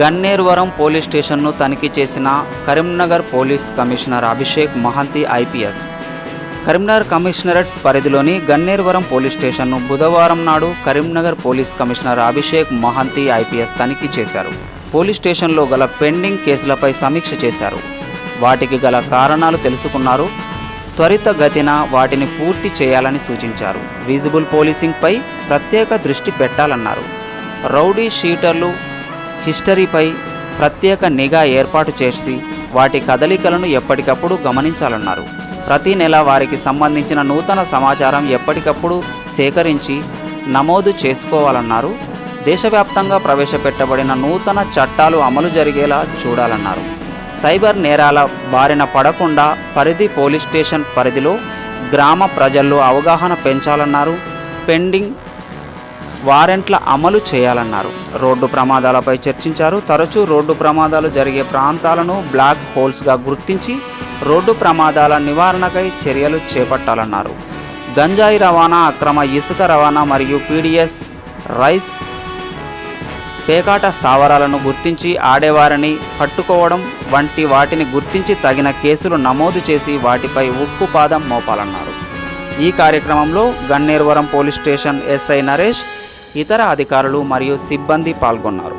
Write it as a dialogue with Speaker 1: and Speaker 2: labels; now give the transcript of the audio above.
Speaker 1: Ganneruvaram police స్టేషన్ను తనిఖీ చేసిన Karimnagar police commissioner Abhishek Mohanty IPS. Karimnagar commissionerate పరిధిలోని గన్నేరువరం పోలీస్ స్టేషన్ను బుధవారం నాడు Karimnagar police commissioner Abhishek Mohanty IPS తనిఖీ చేశారు. పోలీస్ స్టేషన్లో గల పెండింగ్ కేసులపై సమీక్ష చేశారు. వాటికి గల కారణాలు తెలుసుకున్నారు. త్వరితగతిన వాటిని పూర్తి చేయాలని సూచించారు. విజిబుల్ పోలీసింగ్పై ప్రత్యేక దృష్టి పెట్టాలన్నారు. రౌడీ షీటర్లు హిస్టరీపై ప్రత్యేక నిఘా ఏర్పాటు చేసి వాటి కదలికలను ఎప్పటికప్పుడు గమనించాలన్నారు. ప్రతి నెల వారికి సంబంధించిన నూతన సమాచారం ఎప్పటికప్పుడు సేకరించి నమోదు చేసుకోవాలన్నారు. దేశవ్యాప్తంగా ప్రవేశపెట్టబడిన నూతన చట్టాలు అమలు జరిగేలా చూడాలన్నారు. సైబర్ నేరాల బారిన పడకుండా పరిధి పోలీస్ స్టేషన్ పరిధిలో గ్రామ ప్రజల్లో అవగాహన పెంచాలన్నారు. పెండింగ్ వారెంట్ల అమలు చేయాలన్నారు. రోడ్డు ప్రమాదాలపై చర్చించారు. తరచూ రోడ్డు ప్రమాదాలు జరిగే ప్రాంతాలను బ్లాక్ హోల్స్గా గుర్తించి రోడ్డు ప్రమాదాల నివారణకై చర్యలు చేపట్టాలన్నారు. గంజాయి రవాణా అక్రమ ఇసుక రవాణా మరియు పీడిఎస్ రైస్ పేకాట స్థావరాలను గుర్తించి ఆడేవారిని పట్టుకోవడం వంటి వాటిని గుర్తించి తగిన కేసులు నమోదు చేసి వాటిపై ఉక్కు పాదం మోపాలన్నారు. ఈ కార్యక్రమంలో Gannervaram police station SI Naresh ఇతర అధికారులు మరియు సిబ్బంది పాల్గొన్నారు.